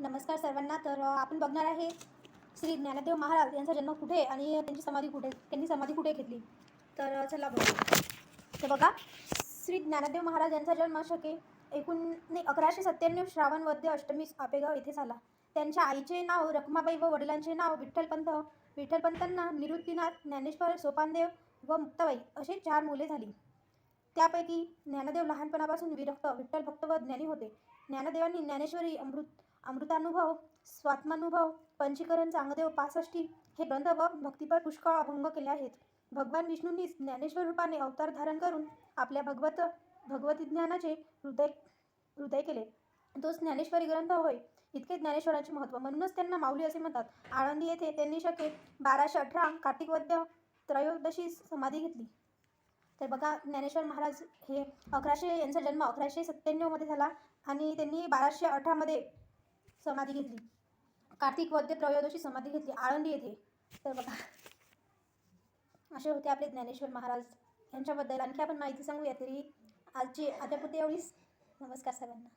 नमस्कार सर्वांना तर आपण बघणार आहे श्री ज्ञानदेव महाराज यांचा जन्म कुठे आणि त्यांची समाधी कुठे त्यांनी समाधी कुठे घेतली? तर चला बघू. तर बघा श्री ज्ञानदेव महाराज यांचा जन्म शके एकूण नाही अकराशे सत्त्याण्णव श्रावण वद्य अष्टमी आपेगाव येथे झाला. त्यांच्या आईचे नाव रखमाबाई व वडिलांचे नाव विठ्ठलपंत विठ्ठलपंतांना निवृत्तीनाथ ज्ञानेश्वर सोपानदेव व मुक्ताबाई असे चार मुले झाली. त्यापैकी ज्ञानदेव लहानपणापासून विरक्त विठ्ठल भक्त व ज्ञानी होते. ज्ञानदेवांनी ज्ञानेश्वरी अमृत अमृतानुभव स्वात्मानुभव पंचीकरण चांगदेव पासष्टी हे ग्रंथ व भक्तीपर पुष्कळ अभंग केले आहेत. भगवान विष्णूंनी ज्ञानेश्वर रूपाने अवतार धारण करून आपल्या भगवत भगवती ज्ञानाचे हृदय हृदय केले. तोच ज्ञानेश्वरी ग्रंथ होय. इतके ज्ञानेश्वराचे महत्त्व म्हणूनच त्यांना माऊली असे म्हणतात. आळंदी येथे त्यांनी शके बाराशे अठरा कार्तिक वद्य त्रयोदशी समाधी घेतली. तर बघा ज्ञानेश्वर महाराज हे अकराशे यांचा जन्म अकराशे सत्त्याण्णवमध्ये झाला आणि त्यांनी बाराशे अठरामध्ये समाधी घेतली. कार्तिक वद्य त्रयोदशी समाधी घेतली. आळंदी येथे. तर बघा. असे होते आपले ज्ञानेश्वर महाराज. यांच्याबद्दल आणखी आपण माहिती सांगूया तरी आजची आतापुरती एवढीच. नमस्कार सर्वांना